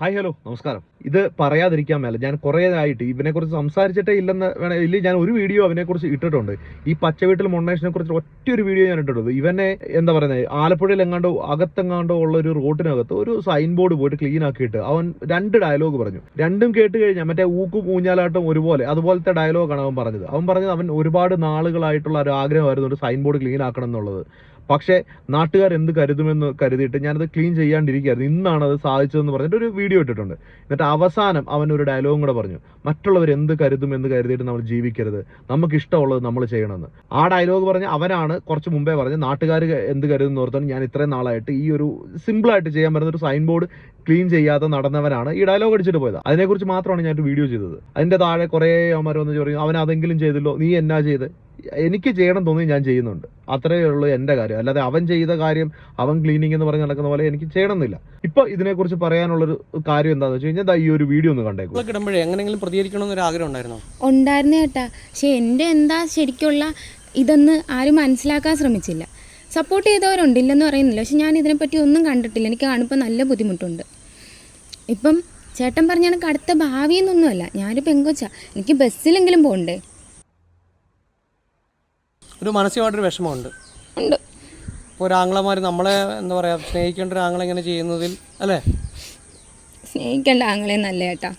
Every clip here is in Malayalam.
Hi hello. നമസ്കാരം. ഇത് പറയാതിരിക്കാൻ മേല. ഞാൻ കുറേ ആയിട്ട് ഇവനെ കുറിച്ച് സംസാരിച്ചിട്ടേ ഇല്ലെന്ന് വേണേ ഇല്ല ഞാൻ ഒരു വീഡിയോ അവനെ കുറിച്ച് ഇട്ടിട്ടുണ്ട്. ഈ പച്ച വീട്ടിൽ മൊണ്ണേഷനെ കുറിച്ച് ഒരു വീഡിയോ ഞാൻ ഇട്ടിട്ടുണ്ട്. ഇവനെ എന്താ പറയുന്നത് ആലപ്പുഴയിൽ എങ്ങാണ്ടോ അകത്തെങ്ങാണ്ടോ ഉള്ള ഒരു റോഡിനകത്ത് ഒരു സൈൻ ബോർഡ് പോയിട്ട് ക്ലീൻ ആക്കിയിട്ട് അവൻ രണ്ട് ഡയലോഗ് പറഞ്ഞു. രണ്ടും കേട്ട് കഴിഞ്ഞാൽ മറ്റേ ഊക്കും ഊഞ്ഞാലാട്ടം ഒരുപോലെ അതുപോലത്തെ ഡയലോഗാണ് അവൻ പറഞ്ഞത്. അവൻ പറഞ്ഞത് അവൻ ഒരുപാട് നാളുകളായിട്ടുള്ള ഒരു ആഗ്രഹമായിരുന്നു ഒരു സൈൻ ബോർഡ് ക്ലീൻ ആക്കണം എന്നുള്ളത് പക്ഷേ നാട്ടുകാർ എന്ത് കരുതുമെന്ന് കരുതിയിട്ട് ഞാനത് ക്ലീൻ ചെയ്യാണ്ടിരിക്കുകയായിരുന്നു. ഇന്നാണ് അത് സാധിച്ചതെന്ന് പറഞ്ഞിട്ട് ഒരു വീഡിയോ ഇട്ടിട്ടുണ്ട്. എന്നിട്ട് അവസാനം അവൻ ഒരു ഡയലോഗും കൂടെ പറഞ്ഞു. മറ്റുള്ളവർ എന്ത് കരുതുമെന്ന് കരുതിയിട്ട് നമ്മൾ ജീവിക്കരുത്. നമുക്ക് ഇഷ്ടമുള്ളത് നമ്മൾ ചെയ്യണമെന്ന്. ആ ഡയലോഗ് പറഞ്ഞ് അവനാണ് കുറച്ച് മുമ്പേ പറഞ്ഞ് നാട്ടുകാർ എന്ത് കരുതുന്ന ഓർത്താണ് ഞാൻ ഇത്രയും നാളായിട്ട് ഈ ഒരു സിമ്പിളായിട്ട് ചെയ്യാൻ പറ്റുന്ന ഒരു സൈൻ ബോർഡ് ക്ലീൻ ചെയ്യാതെ നടന്നവനാണ് ഈ ഡയലോഗ് അടിച്ചിട്ട് പോയത്. അതിനെക്കുറിച്ച് മാത്രമാണ് ഞാൻ ഒരു വീഡിയോ ചെയ്തത്. അതിന്റെ താഴെ കുറേ അവന്മാർ എന്ന് പറയും അവൻ അതെങ്കിലും ചെയ്തല്ലോ? നീ എന്നാ ചെയ്ത്? എനിക്ക് ചെയ്യണം തോന്നി ഞാൻ ചെയ്യുന്നുണ്ട്. അത്രയേ ഉള്ളൂ എന്റെ കാര്യം. അല്ലാതെ അവൻ ചെയ്ത കാര്യം അവൻ ക്ലീനിങ് എന്ന് പറഞ്ഞ് നടക്കുന്ന പോലെ എനിക്ക് ചെയ്യണമെന്നില്ല. ഇപ്പൊ ഇതിനെക്കുറിച്ച് പറയാനുള്ളൊരു കാര്യം എന്താണെന്ന് വെച്ച് കഴിഞ്ഞാൽ ഈ ഒരു വീഡിയോ ഒന്ന് കണ്ടേക്കും. ഇതൊക്കെ ഇടുമ്പോഴേ എങ്ങനെയെങ്കിലും പ്രതികരിക്കണമെന്നൊരു ആഗ്രഹം ഉണ്ടായിരുന്നോ? ഉണ്ടായിരുന്നു കേട്ടാ പക്ഷെ എന്റെ എന്താ ശരിക്കുള്ള ഇതെന്ന് ആരും മനസ്സിലാക്കാൻ ശ്രമിച്ചില്ല. സപ്പോർട്ട് ചെയ്തവരുണ്ട് ഇല്ലെന്ന് പറയുന്നില്ല. പക്ഷെ ഞാൻ ഇതിനെപ്പറ്റി ഒന്നും കണ്ടിട്ടില്ല. എനിക്ക് കാണുമ്പോൾ നല്ല ബുദ്ധിമുട്ടുണ്ട്. ഇപ്പം ചേട്ടൻ പറഞ്ഞ കണക്ക് അടുത്ത ഭാവിയെന്നൊന്നുമല്ല. ഞാനൊരു പെങ്കൊച്ച. എനിക്ക് ബസ്സിലെങ്കിലും പോകണ്ടേ? ഒരു മാനസികമായിട്ടൊരു വിഷമമുണ്ട്. ഉണ്ട്. ഇപ്പോൾ ഒരു ആംഗ്ലമാർ നമ്മളെ എന്താ പറയുക സ്നേഹിക്കേണ്ട ഒരു ആംഗ്ലം ഇങ്ങനെ ചെയ്യുന്നതിൽ അല്ലേ? സ്നേഹിക്കേണ്ട ആങ്ങളെ നല്ല ഏട്ടാ.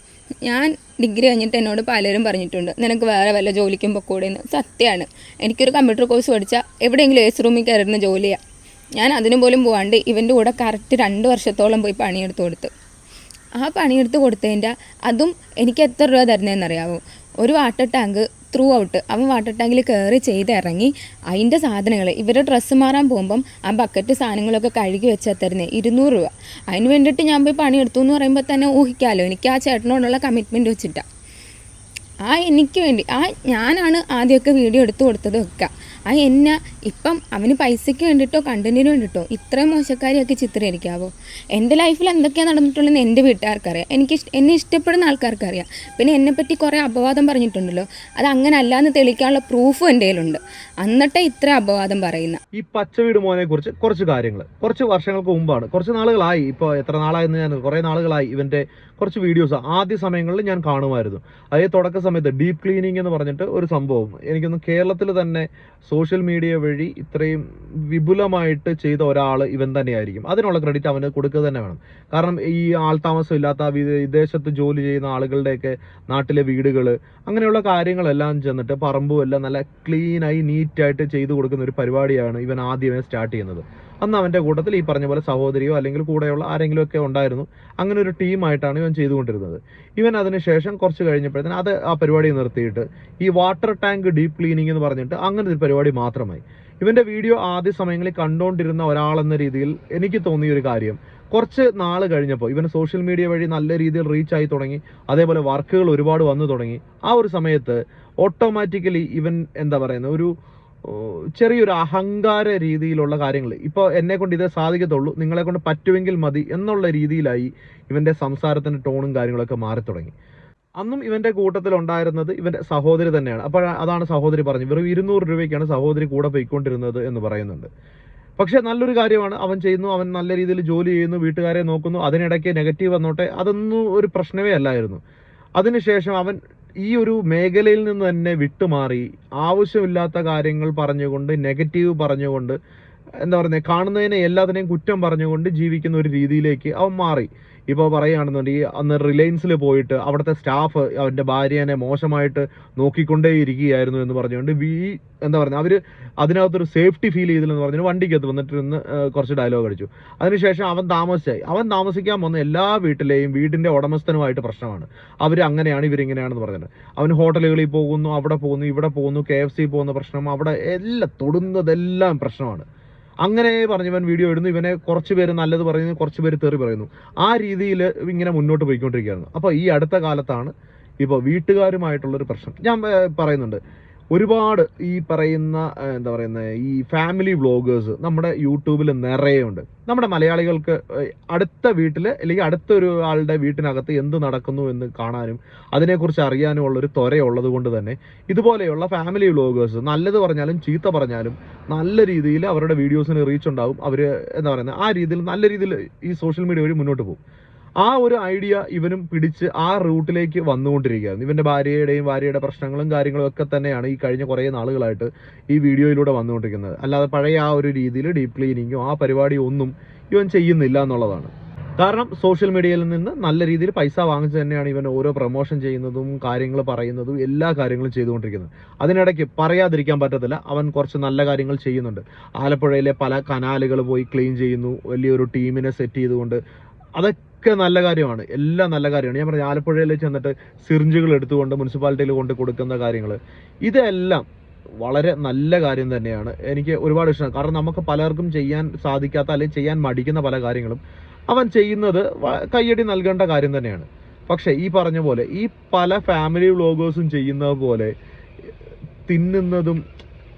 ഞാൻ ഡിഗ്രി കഴിഞ്ഞിട്ട് എന്നോട് പലരും പറഞ്ഞിട്ടുണ്ട് നിനക്ക് വേറെ വല്ല ജോലിക്കും പൊക്കൂടെന്ന്. സത്യമാണ് എനിക്കൊരു കമ്പ്യൂട്ടർ കോഴ്സ് പഠിച്ചാൽ എവിടെയെങ്കിലും ഏസ് റൂമിൽ കയറുന്ന ജോലിയാണ് ഞാൻ അതിനു പോലും പോകാണ്ട് ഇവന്റെ കൂടെ കറക്റ്റ് രണ്ട് വർഷത്തോളം പോയി പണിയെടുത്ത് കൊടുത്ത്. ആ പണിയെടുത്ത് കൊടുത്തതിന്റെ അതും എനിക്ക് എത്ര രൂപ തരുന്നതെന്നറിയാമോ ഒരു വാട്ടർ ടാങ്ക് ത്രൂ ഔട്ട് അവൻ വാട്ടർ ടാങ്കിൽ കയറി ചെയ്ത് ഇറങ്ങി. അതിന്റെ സാധനങ്ങൾ ഇവരുടെ ഡ്രസ്സ് മാറാൻ പോകുമ്പം ആ ബക്കറ്റ് സാധനങ്ങളൊക്കെ കഴുകി വെച്ചാൽ തരുന്നത് ഇരുന്നൂറ് രൂപ. അതിന് വേണ്ടിയിട്ട് ഞാൻ പോയി പണിയെടുത്തു എന്ന് പറയുമ്പോൾ തന്നെ ഊഹിക്കാമല്ലോ എനിക്ക് ആ ചേട്ടനോടുള്ള കമ്മിറ്റ്മെന്റ് വെച്ചിട്ടാണ് ആ എനിക്ക് വേണ്ടി ആ ഞാനാണ് ആദ്യമൊക്കെ വീഡിയോ എടുത്തു കൊടുത്തത് ഒക്കെ. ആ എന്നെ ഇപ്പം അവന് പൈസയ്ക്ക് വേണ്ടിയിട്ടോ കണ്ടന്റിന് വേണ്ടിയിട്ടോ ഇത്രയും മോശക്കാരിയൊക്കെ ചിത്രീകരിക്കാവോ? എന്റെ ലൈഫിൽ എന്തൊക്കെയാണ് നടന്നിട്ടുള്ളതെന്ന് എന്റെ വീട്ടുകാർക്കറിയാം. എനിക്ക് എന്നെ ഇഷ്ടപ്പെടുന്ന ആൾക്കാർക്കറിയാം. പിന്നെ എന്നെപ്പറ്റി കുറേ അപവാദം പറഞ്ഞിട്ടുണ്ടല്ലോ. അത് അങ്ങനെ അല്ലാന്ന് തെളിയിക്കാനുള്ള പ്രൂഫും എന്റെ കയ്യിലുണ്ട്. അന്നിട്ട് ഇത്ര അപവാദം പറയുന്ന. ഈ പച്ചവീട് മോനെ കുറിച്ച് കുറച്ച് കാര്യങ്ങൾ കുറച്ച് വർഷങ്ങൾക്ക് മുമ്പാണ്. കുറച്ച് നാളുകളായി. ഇപ്പോൾ എത്ര നാളായെന്ന് ഞാൻ കുറേ നാളുകളായി ഇവന്റെ കുറച്ച് വീഡിയോസ് ആദ്യ സമയങ്ങളിൽ ഞാൻ കാണുമായിരുന്നു. അതേ തുടക്ക സമയത്ത് ഡീപ്പ് ക്ലീനിങ് എന്ന് പറഞ്ഞിട്ട് ഒരു സംഭവം. എനിക്കൊന്ന് കേരളത്തിൽ തന്നെ സോഷ്യൽ മീഡിയ വഴി ഇത്രയും വിപുലമായിട്ട് ചെയ്ത ഒരാൾ ഇവൻ തന്നെയായിരിക്കും. അതിനുള്ള ക്രെഡിറ്റ് അവന് കൊടുക്കുക തന്നെ വേണം. കാരണം ഈ ആൾതാമസം ഇല്ലാത്ത വിദേ- വിദേശത്ത് ജോലി ചെയ്യുന്ന ആളുകളുടെയൊക്കെ നാട്ടിലെ വീടുകൾ അങ്ങനെയുള്ള കാര്യങ്ങളെല്ലാം ചെന്നിട്ട് പറമ്പും എല്ലാം നല്ല ക്ലീനായി നീറ്റായിട്ട് ചെയ്തു കൊടുക്കുന്ന ഒരു പരിപാടിയാണ് ഇവൻ ആദ്യമേ സ്റ്റാർട്ട് ചെയ്യുന്നത്. അന്ന് അവന്റെ കൂട്ടത്തിൽ ഈ പറഞ്ഞ പോലെ സഹോദരിയോ അല്ലെങ്കിൽ കൂടെയുള്ള ആരെങ്കിലും ഒക്കെ ഉണ്ടായിരുന്നു. അങ്ങനെ ഒരു ടീമായിട്ടാണ് ഇവൻ ചെയ്തുകൊണ്ടിരുന്നത്. ഇവൻ അതിനുശേഷം കുറച്ച് കഴിഞ്ഞപ്പോഴത്തേന് അത് ആ പരിപാടി നിർത്തിയിട്ട് ഈ വാട്ടർ ടാങ്ക് ഡീപ്പ് ക്ലീനിങ് എന്ന് പറഞ്ഞിട്ട് അങ്ങനെ ഒരു പരിപാടി മാത്രമായി. ഇവന്റെ വീഡിയോ ആദ്യ സമയങ്ങളിൽ കണ്ടുകൊണ്ടിരുന്ന ഒരാളെന്ന രീതിയിൽ എനിക്ക് തോന്നിയ ഒരു കാര്യം. കുറച്ച് നാൾ കഴിഞ്ഞപ്പോൾ ഇവൻ സോഷ്യൽ മീഡിയ വഴി നല്ല രീതിയിൽ റീച്ച് ആയി തുടങ്ങി. അതേപോലെ വർക്കുകൾ ഒരുപാട് വന്നു തുടങ്ങി. ആ ഒരു സമയത്ത് ഓട്ടോമാറ്റിക്കലി ഇവൻ എന്താ പറയുന്നത്? ഒരു ചെറിയൊരു അഹങ്കാര രീതിയിലുള്ള കാര്യങ്ങൾ. ഇപ്പോൾ എന്നെ കൊണ്ട് ഇതേ സാധിക്കത്തുള്ളൂ. നിങ്ങളെ കൊണ്ട് പറ്റുമെങ്കിൽ മതി എന്നുള്ള രീതിയിലായി ഇവന്റെ സംസാരത്തിന്റെ ടോണും കാര്യങ്ങളൊക്കെ മാറി തുടങ്ങി അന്നും ഇവന്റെ കൂട്ടത്തിൽ ഉണ്ടായിരുന്നത് ഇവന്റെ സഹോദരി തന്നെയാണ്. അപ്പോൾ അതാണ് സഹോദരി പറഞ്ഞു വെറും ഇരുന്നൂറ് രൂപയ്ക്കാണ് സഹോദരി കൂടെ പോയിക്കൊണ്ടിരുന്നത് എന്ന് പറയുന്നുണ്ട്. പക്ഷേ നല്ലൊരു കാര്യമാണ്. അവൻ ചെയ്യുന്നു അവൻ നല്ല രീതിയിൽ ജോലി ചെയ്യുന്നു വീട്ടുകാരെ നോക്കുന്നു അതിനിടയ്ക്ക് നെഗറ്റീവ് വന്നോട്ടെ അതൊന്നും ഒരു പ്രശ്നമേ അല്ലായിരുന്നു. അതിനുശേഷം അവൻ ഈ ഒരു മേഖലയിൽ നിന്ന് തന്നെ വിട്ടുമാറി. ആവശ്യമില്ലാത്ത കാര്യങ്ങൾ പറഞ്ഞുകൊണ്ട് നെഗറ്റീവ് പറഞ്ഞുകൊണ്ട് എന്താ പറയുന്നത് കാണുന്നതിനെ എല്ലാത്തിനെയും കുറ്റം പറഞ്ഞുകൊണ്ട് ജീവിക്കുന്ന ഒരു രീതിയിലേക്ക് അവൻ മാറി. ഇപ്പോൾ പറയുകയാണെന്നുണ്ടെങ്കിൽ അന്ന് റിലയൻസിൽ പോയിട്ട് അവിടുത്തെ സ്റ്റാഫ് അവന്റെ ഭാര്യനെ മോശമായിട്ട് നോക്കിക്കൊണ്ടേ ഇരിക്കുകയായിരുന്നു എന്ന് പറഞ്ഞുകൊണ്ട് വി എന്താ പറയുക അവർ അതിനകത്തൊരു സേഫ്റ്റി ഫീൽ ചെയ്തില്ലെന്ന് പറഞ്ഞു വണ്ടിക്കകത്ത് വന്നിട്ട് നിന്ന് കുറച്ച് ഡയലോഗ് അടിച്ചു. അതിനുശേഷം അവൻ താമസിച്ചായി. അവൻ താമസിക്കാൻ വന്ന എല്ലാ വീട്ടിലെയും വീടിന്റെ ഉടമസ്ഥനുമായിട്ട് പ്രശ്നമാണ്. അവർ അങ്ങനെയാണ് ഇവരിങ്ങനെയാണെന്ന് പറഞ്ഞത്. അവൻ ഹോട്ടലുകളിൽ പോകുന്നു അവിടെ പോകുന്നു ഇവിടെ പോകുന്നു കെ എഫ് സി പോകുന്ന പ്രശ്നം അവിടെ എല്ലാം തൊടുന്നതെല്ലാം പ്രശ്നമാണ്. അങ്ങനെ പറഞ്ഞവൻ വീഡിയോ ഇടുന്നു. ഇവനെ കുറച്ച് പേര് നല്ലത് പറയുന്നു കുറച്ച് പേര് തെറി പറയുന്നു. ആ രീതിയിൽ ഇങ്ങനെ മുന്നോട്ട് പോയിക്കൊണ്ടിരിക്കുകയാണ്. അപ്പോൾ ഈ അടുത്ത കാലത്താണ് ഇപ്പോൾ വീട്ടുകാരുമായിട്ടുള്ളൊരു പ്രശ്നം. ഞാൻ പറയുന്നുണ്ട്. ഒരുപാട് ഈ പറയുന്ന എന്താ പറയുന്നത് ഈ ഫാമിലി വ്ളോഗേഴ്സ് നമ്മുടെ യൂട്യൂബിൽ നിറയെ ഉണ്ട് നമ്മുടെ മലയാളികൾക്ക് അടുത്ത വീട്ടിൽ അല്ലെങ്കിൽ അടുത്ത ഒരു ആളുടെ വീട്ടിനകത്ത് എന്ത് നടക്കുന്നു എന്ന് കാണാനും അതിനെക്കുറിച്ച് അറിയാനും ഉള്ള ഒരു ത്വരയുള്ളത് കൊണ്ട് തന്നെ ഇതുപോലെയുള്ള ഫാമിലി വ്ളോഗേഴ്സ് നല്ലത് പറഞ്ഞാലും ചീത്ത പറഞ്ഞാലും നല്ല രീതിയിൽ അവരുടെ വീഡിയോസിന് റീച്ച് ഉണ്ടാവും. അവർ എന്താ പറയുന്നത് ആ രീതിയിൽ നല്ല രീതിയിൽ ഈ സോഷ്യൽ മീഡിയ വഴി മുന്നോട്ട് പോകും. ആ ഒരു ഐഡിയ ഇവനും പിടിച്ച് ആ റൂട്ടിലേക്ക് വന്നുകൊണ്ടിരിക്കുകയാണ് ഇവന്റെ ഭാര്യയുടെയും ഭാര്യയുടെ പ്രശ്നങ്ങളും കാര്യങ്ങളും ഒക്കെ തന്നെയാണ് ഈ കഴിഞ്ഞ കുറേ നാളുകളായിട്ട് ഈ വീഡിയോയിലൂടെ വന്നുകൊണ്ടിരിക്കുന്നത്. അല്ലാതെ പഴയ ആ ഒരു രീതിയിൽ ഡീപ് ക്ലീനിങ്ങോ ആ പരിപാടി ഒന്നും ഇവൻ ചെയ്യുന്നില്ല എന്നുള്ളതാണ്. കാരണം സോഷ്യൽ മീഡിയയിൽ നിന്ന് നല്ല രീതിയിൽ പൈസ വാങ്ങിച്ച് തന്നെയാണ് ഇവൻ ഓരോ പ്രൊമോഷൻ ചെയ്യുന്നതും കാര്യങ്ങൾ പറയുന്നതും എല്ലാ കാര്യങ്ങളും ചെയ്തുകൊണ്ടിരിക്കുന്നത്. അതിനിടയ്ക്ക് പറയാതിരിക്കാൻ പറ്റത്തില്ല അവൻ കുറച്ച് നല്ല കാര്യങ്ങൾ ചെയ്യുന്നുണ്ട്. ആലപ്പുഴയിലെ പല കനാലുകൾ പോയി ക്ലീൻ ചെയ്യുന്നു വലിയൊരു ടീമിനെ സെറ്റ് ചെയ്തുകൊണ്ട്. അതൊക്കെ നല്ല കാര്യമാണ്. എല്ലാം നല്ല കാര്യമാണ്. ഞാൻ പറഞ്ഞ ആലപ്പുഴയിൽ ചെന്നിട്ട് സിറിഞ്ചുകൾ എടുത്തുകൊണ്ട് മുനിസിപ്പാലിറ്റിയിൽ കൊണ്ട് കൊടുക്കുന്ന കാര്യങ്ങൾ ഇതെല്ലാം വളരെ നല്ല കാര്യം തന്നെയാണ്. എനിക്ക് ഒരുപാട് ഇഷ്ടമാണ്. കാരണം നമുക്ക് പലർക്കും ചെയ്യാൻ സാധിക്കാത്ത അല്ലെങ്കിൽ ചെയ്യാൻ മടിക്കുന്ന പല കാര്യങ്ങളും അവൻ ചെയ്യുന്നത് കയ്യടി നൽകേണ്ട കാര്യം തന്നെയാണ്. പക്ഷേ ഈ പറഞ്ഞ പോലെ ഈ പല ഫാമിലി വ്ളോഗേഴ്സും ചെയ്യുന്നത് പോലെ തിന്നുന്നതും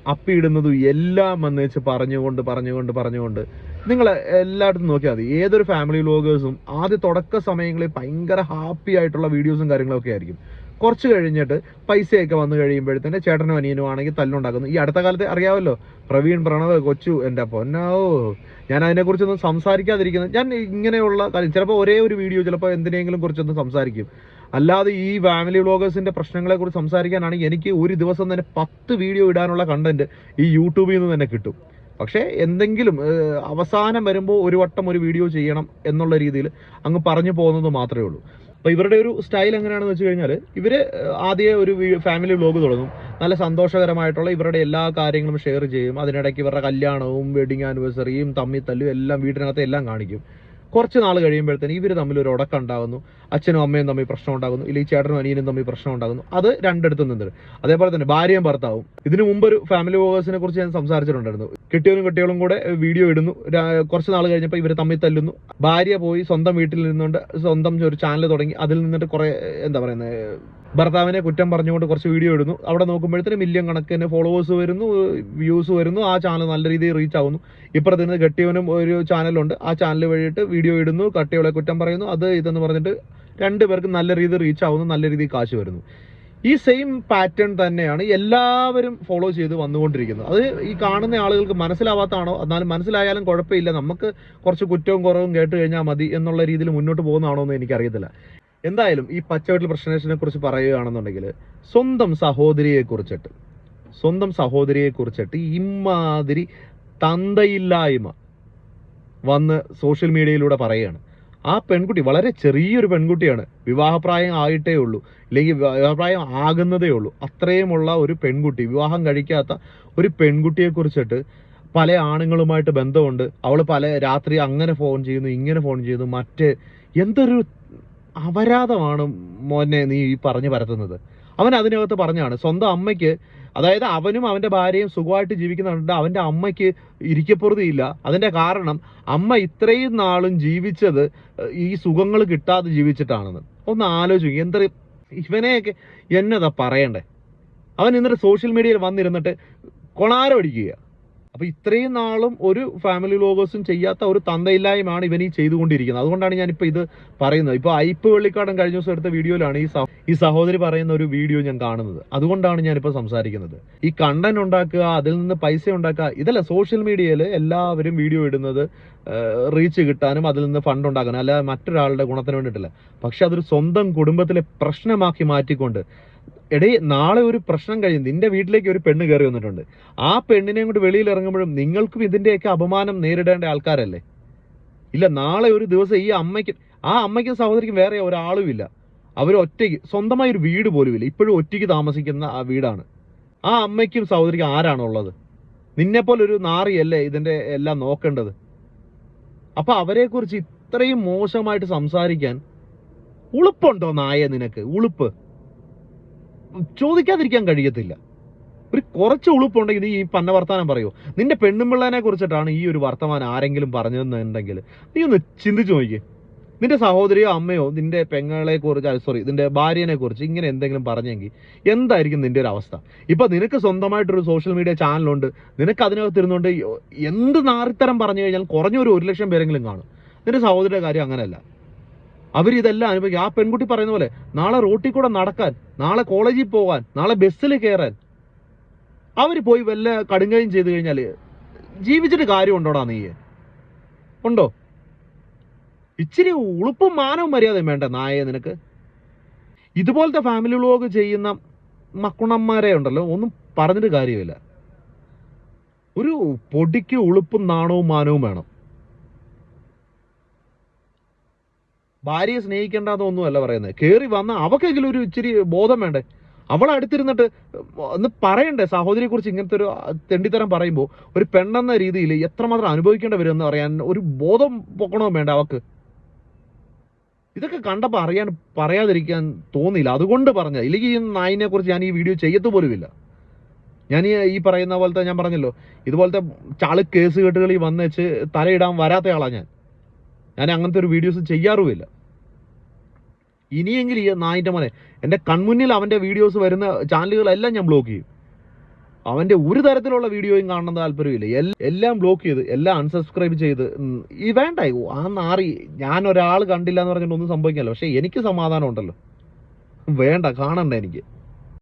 അപ്പിയിടുന്നതും എല്ലാം വന്നേച്ച് പറഞ്ഞുകൊണ്ട് പറഞ്ഞുകൊണ്ട് പറഞ്ഞുകൊണ്ട് നിങ്ങൾ എല്ലായിടത്തും നോക്കിയാൽ മതി. ഏതൊരു ഫാമിലി വ്ളോഗേഴ്സും ആദ്യ തുടക്ക സമയങ്ങളിൽ ഭയങ്കര ഹാപ്പി ആയിട്ടുള്ള വീഡിയോസും കാര്യങ്ങളൊക്കെ ആയിരിക്കും. കുറച്ച് കഴിഞ്ഞിട്ട് പൈസയൊക്കെ വന്നു കഴിയുമ്പോഴത്തേന് ചേട്ടനും അനിയനും ആണെങ്കിൽ തല്ലുണ്ടാക്കുന്നു. ഈ അടുത്ത കാലത്ത് അറിയാമല്ലോ പ്രവീൺ പ്രണവ് കൊച്ചു എന്റെ പൊന്നാവോ ഞാൻ അതിനെക്കുറിച്ചൊന്നും സംസാരിക്കാതിരിക്കുന്നത് ഞാൻ ഇങ്ങനെയുള്ള കാര്യം ചിലപ്പോൾ ഒരേ ഒരു വീഡിയോ ചിലപ്പോൾ എന്തിനെങ്കിലും കുറിച്ചൊന്നും സംസാരിക്കും. അല്ലാതെ ഈ ഫാമിലി വ്ളോഗേഴ്സിന്റെ പ്രശ്നങ്ങളെ കുറിച്ച് സംസാരിക്കാനാണെങ്കിൽ എനിക്ക് ഒരു ദിവസം തന്നെ പത്ത് വീഡിയോ ഇടാനുള്ള കണ്ടന്റ് ഈ യൂട്യൂബിൽ നിന്ന് തന്നെ കിട്ടും. പക്ഷേ എന്തെങ്കിലും അവസാനം വരുമ്പോൾ ഒരു വട്ടം ഒരു വീഡിയോ ചെയ്യണം എന്നുള്ള രീതിയിൽ അങ്ങ് പറഞ്ഞു പോകുന്നത് മാത്രമേ ഉള്ളൂ. അപ്പോൾ ഇവരുടെ ഒരു സ്റ്റൈൽ എങ്ങനെയാണെന്ന് വെച്ച് കഴിഞ്ഞാൽ ഇവർ ആദ്യമേ ഒരു ഫാമിലി വ്ലോഗ് തുടങ്ങും. നല്ല സന്തോഷകരമായിട്ടുള്ള ഇവരുടെ എല്ലാ കാര്യങ്ങളും ഷെയർ ചെയ്യും. അതിനിടയ്ക്ക് ഇവരുടെ കല്യാണവും വെഡിങ് ആനിവേഴ്സറിയും തമ്മിൽ തല്ലും എല്ലാം വീടിനകത്ത് എല്ലാം കാണിക്കും. കുറച്ച് നാൾ കഴിയുമ്പോഴത്തേന് ഇവർ തമ്മിൽ ഒരു ഉടക്കം ഉണ്ടാകുന്നു. അച്ഛനും അമ്മയും തമ്മിൽ പ്രശ്നം ഉണ്ടാകുന്നു. ഇല്ലെങ്കിൽ ചേട്ടനും അനിയനും തമ്മിൽ പ്രശ്നം ഉണ്ടാകുന്നു. അത് രണ്ടിടത്തും നിന്നിട്ട്. അതേപോലെ തന്നെ ഭാര്യയും ഭർത്താവും. ഇതിനു മുമ്പ് ഒരു ഫാമിലി വ്ലോഗേഴ്സിനെ കുറിച്ച് ഞാൻ സംസാരിച്ചിട്ടുണ്ടായിരുന്നു. കിട്ടിയവരും കുട്ടികളും കൂടെ വീഡിയോ ഇടുന്നു. കുറച്ച് നാൾ കഴിഞ്ഞപ്പോൾ ഇവർ തമ്മിൽ തല്ലുന്നു. ഭാര്യ പോയി സ്വന്തം വീട്ടിൽ നിന്നുകൊണ്ട് സ്വന്തം ഒരു ചാനൽ തുടങ്ങി. അതിൽ നിന്നിട്ട് കുറെ എന്താ പറയുന്നത് ഭർത്താവിനെ കുറ്റം പറഞ്ഞുകൊണ്ട് കുറച്ച് വീഡിയോ ഇടുന്നു. അവിടെ നോക്കുമ്പോഴത്തേന് മില്യൺ കണക്കിന് ഫോളോവേഴ്സ് വരുന്നു വ്യൂസ് വരുന്നു. ആ ചാനൽ നല്ല രീതിയിൽ റീച്ച് ആവുന്നു. ഇപ്പുറത്തിന് കെട്ടിയവനും ഒരു ചാനലുണ്ട് ആ ചാനൽ വഴിയിട്ട് വീഡിയോ ഇടുന്നു കട്ടിയോളെ കുറ്റം പറയുന്നു. അത് ഇതെന്ന് പറഞ്ഞിട്ട് രണ്ടുപേർക്കും നല്ല രീതിയിൽ റീച്ച് ആവുന്നു നല്ല രീതിയിൽ കാശ് വരുന്നു. ഈ സെയിം പാറ്റേൺ തന്നെയാണ് എല്ലാവരും ഫോളോ ചെയ്ത് വന്നുകൊണ്ടിരിക്കുന്നത്. അത് ഈ കാണുന്ന ആളുകൾക്ക് മനസ്സിലാവാത്തതാണോ? എന്നാലും മനസ്സിലായാലും കുഴപ്പമില്ല. നമുക്ക് കുറച്ച് കുറ്റവും കുറവും കേട്ട് കഴിഞ്ഞാൽ മതി എന്നുള്ള രീതിയിൽ മുന്നോട്ട് പോകുന്നതാണോ എന്ന് എനിക്കറിയത്തില്ല. എന്തായാലും ഈ പച്ചവെട്ടിൽ പ്രശ്നേഷനെ കുറിച്ച് പറയുകയാണെന്നുണ്ടെങ്കിൽ സ്വന്തം സഹോദരിയെ കുറിച്ചിട്ട് സ്വന്തം സഹോദരിയെ കുറിച്ചിട്ട് ഇമാതിരി തന്തയില്ലായ്മ വന്ന് സോഷ്യൽ മീഡിയയിലൂടെ പറയുകയാണ്. ആ പെൺകുട്ടി വളരെ ചെറിയൊരു പെൺകുട്ടിയാണ്. വിവാഹപ്രായം ആയിട്ടേ ഉള്ളൂ. അല്ലെങ്കിൽ വിവാഹപ്രായം ആകുന്നതേ ഉള്ളൂ. അത്രയുമുള്ള ഒരു പെൺകുട്ടി വിവാഹം കഴിക്കാത്ത ഒരു പെൺകുട്ടിയെ കുറിച്ചിട്ട് പല ആണുങ്ങളുമായിട്ട് ബന്ധമുണ്ട്. അവൾ പല രാത്രി അങ്ങനെ ഫോൺ ചെയ്യുന്നു ഇങ്ങനെ ഫോൺ ചെയ്യുന്നു മറ്റേ എന്തൊരു അപരാധമാണ് മോനെ നീ ഈ പറഞ്ഞു പരത്തുന്നത്. അവൻ അതിനകത്ത് പറഞ്ഞാണ് സ്വന്തം അമ്മയ്ക്ക് അതായത് അവനും അവന്റെ ഭാര്യയും സുഖമായിട്ട് ജീവിക്കുന്നുണ്ട് അവന്റെ അമ്മയ്ക്ക് ഇരിക്കപ്പുറതിയില്ല അതിന്റെ കാരണം അമ്മ ഇത്രയും നാളും ജീവിച്ചത് ഈ സുഖങ്ങൾ കിട്ടാതെ ജീവിച്ചിട്ടാണെന്ന്. ഒന്ന് ആലോചിക്കും എന്താ ഇവനെയൊക്കെ എന്നതാ പറയണ്ടേ? അവൻ ഇന്നിട്ട് സോഷ്യൽ മീഡിയയിൽ വന്നിരുന്നിട്ട് കൊണാരം അടിക്കുക അപ്പൊ ഇത്രയും നാളും ഒരു ഫാമിലി ലോഗേഴ്സും ചെയ്യാത്ത ഒരു തന്തയില്ലായ്മയാണ് ഇവൻ ഈ ചെയ്തുകൊണ്ടിരിക്കുന്നത്. അതുകൊണ്ടാണ് ഞാൻ ഇപ്പൊ ഇത് പറയുന്നത്. ഇപ്പൊ ഐപ്പ് വെള്ളിക്കാടൻ കഴിഞ്ഞ ദിവസം എടുത്ത വീഡിയോയിലാണ് ഈ ഈ സഹോദരി പറയുന്ന ഒരു വീഡിയോ ഞാൻ കാണുന്നത്. അതുകൊണ്ടാണ് ഞാനിപ്പോൾ സംസാരിക്കുന്നത്. ഈ കണ്ടന്റ് ഉണ്ടാക്കുക അതിൽ നിന്ന് പൈസ ഉണ്ടാക്കുക ഇതല്ല സോഷ്യൽ മീഡിയയിൽ എല്ലാവരും വീഡിയോ ഇടുന്നത് റീച്ച് കിട്ടാനും അതിൽ നിന്ന് ഫണ്ട് ഉണ്ടാക്കാനും അല്ലാതെ മറ്റൊരാളുടെ ഗുണത്തിന് വേണ്ടിയിട്ടില്ല. പക്ഷെ അതൊരു സ്വന്തം കുടുംബത്തിലെ പ്രശ്നമാക്കി മാറ്റിക്കൊണ്ട് എടേ നാളെ ഒരു പ്രശ്നം കഴിയും നിന്റെ വീട്ടിലേക്ക് ഒരു പെണ്ണ് കയറി വന്നിട്ടുണ്ട്. ആ പെണ്ണിനെ കൊണ്ട് വെളിയിൽ ഇറങ്ങുമ്പോഴും നിങ്ങൾക്കും ഇതിന്റെയൊക്കെ അപമാനം നേരിടേണ്ട ആൾക്കാരല്ലേ? ഇല്ല നാളെ ഒരു ദിവസം ഈ അമ്മയ്ക്ക് ആ അമ്മയ്ക്കും സഹോദരിക്കും വേറെ ഒരാളും ഇല്ല. അവർ ഒറ്റയ്ക്ക് സ്വന്തമായി ഒരു വീട് പോലും ഇല്ല. ഇപ്പോഴും ഒറ്റയ്ക്ക് താമസിക്കുന്ന ആ വീടാണ്. ആ അമ്മയ്ക്കും സഹോദരിക്കും ആരാണുള്ളത് നിന്നെപ്പോലെ ഒരു നാറിയല്ലേ ഇതിന്റെ എല്ലാം നോക്കേണ്ടത്? അപ്പൊ അവരെക്കുറിച്ച് ഇത്രയും മോശമായിട്ട് സംസാരിക്കാൻ ഉളുപ്പുണ്ടോ നായ നിനക്ക്? ഉളുപ്പ്. ചോദിക്കാതിരിക്കാൻ കഴിയത്തില്ല. ഒരു കുറച്ച് ഉളുപ്പുണ്ടെങ്കിൽ നീ ഈ പന്ന വർത്തമാനം പറയൂ. നിന്റെ പെണ്ണുമ്പിള്ളനെ കുറിച്ചിട്ടാണ് ഈ ഒരു വർത്തമാനം ആരെങ്കിലും പറഞ്ഞതെന്നുണ്ടെങ്കിൽ നീ ഒന്ന് ചിന്തിച്ചു നോക്കി. നിന്റെ സഹോദരിയോ അമ്മയോ നിന്റെ പെങ്ങളെ കുറിച്ച് സോറി നിന്റെ ഭാര്യനെ കുറിച്ച് ഇങ്ങനെ എന്തെങ്കിലും പറഞ്ഞെങ്കിൽ എന്തായിരിക്കും നിന്റെ ഒരു അവസ്ഥ? ഇപ്പൊ നിനക്ക് സ്വന്തമായിട്ടൊരു സോഷ്യൽ മീഡിയ ചാനലുണ്ട് നിനക്ക് അതിനകത്ത് ഇരുന്നുകൊണ്ട് എന്ത് നാറിത്തരം പറഞ്ഞു കഴിഞ്ഞാൽ കുറഞ്ഞൊരു ഒരു ലക്ഷം പേരെങ്കിലും കാണും. നിന്റെ സഹോദരിയുടെ കാര്യം അങ്ങനെയല്ല. അവരിതെല്ലാം അനുഭവിക്കും ആ പെൺകുട്ടി പറയുന്ന പോലെ നാളെ റോട്ടിൽ കൂടെ നടക്കാൻ നാളെ കോളേജിൽ പോകാൻ നാളെ ബസ്സിൽ കയറാൻ. അവർ പോയി വല്ല കടുങ്കയും ചെയ്തു കഴിഞ്ഞാൽ ജീവിച്ചിട്ട് കാര്യം ഉണ്ടോടാ നീ ഉണ്ടോ? ഇച്ചിരി ഉളുപ്പും മാനവും മര്യാദയും വേണ്ട നായയെ നിനക്ക്. ഇതുപോലത്തെ ഫാമിലി വ്ലോഗ് ചെയ്യുന്ന മക്കുണന്മാരെ ഉണ്ടല്ലോ ഒന്നും പറഞ്ഞിട്ട് കാര്യമില്ല. ഒരു പൊടിക്ക് ഉളുപ്പും നാണവും മാനവും വേണം. ഭാര്യയെ സ്നേഹിക്കേണ്ടതൊന്നുമല്ല പറയുന്നത്. കയറി വന്ന അവക്കെങ്കിലും ഒരു ഇച്ചിരി ബോധം വേണ്ടേ? അവൾ അടുത്തിരുന്നിട്ട് ഒന്ന് പറയണ്ടേ? സഹോദരിയെ കുറിച്ച് ഇങ്ങനത്തെ ഒരു തെണ്ടിത്തരം പറയുമ്പോൾ ഒരു പെണ്ണെന്ന രീതിയിൽ എത്രമാത്രം അനുഭവിക്കേണ്ടി വരുമെന്ന് അറിയാൻ ഒരു ബോധം പൊക്കണോ വേണ്ട അവക്ക്? ഇതൊക്കെ കണ്ടപ്പോൾ അറിയാൻ പറയാതിരിക്കാൻ തോന്നിയില്ല. അതുകൊണ്ട് പറഞ്ഞ ഇല്ലെങ്കിൽ ഈ നായിനെ കുറിച്ച് ഞാൻ ഈ വീഡിയോ ചെയ്യത്തു പോലുമില്ല ഞാൻ ഈ പറയുന്ന പോലത്തെ ഞാൻ പറഞ്ഞല്ലോ ഇതുപോലത്തെ ചളി കേസ് കെട്ടുകളിൽ വന്നേച്ച് തലയിടാൻ വരാത്ത ആളാണ് ഞാൻ. ഞാൻ അങ്ങനത്തെ ഒരു വീഡിയോസ് ചെയ്യാറുമില്ല. ഇനിയെങ്കിലും ഈ നായിന്റെ മോനെ എന്റെ കൺമുന്നിൽ അവന്റെ വീഡിയോസ് വരുന്ന ചാനലുകളെല്ലാം ഞാൻ ബ്ലോക്ക് ചെയ്യും. അവന്റെ ഒരു തരത്തിലുള്ള വീഡിയോയും കാണണം താല്പര്യമില്ല. എല്ലാം ബ്ലോക്ക് ചെയ്ത് എല്ലാം അൺസബ്സ്ക്രൈബ് ചെയ്ത് ഈ വേണ്ട ആ നാറി ഞാൻ ഒരാൾ കണ്ടില്ല എന്ന് പറഞ്ഞിട്ട് ഒന്നും സംഭവിക്കാമല്ലോ പക്ഷെ എനിക്ക് സമാധാനം ഉണ്ടല്ലോ. വേണ്ട കാണണ്ട എനിക്ക്.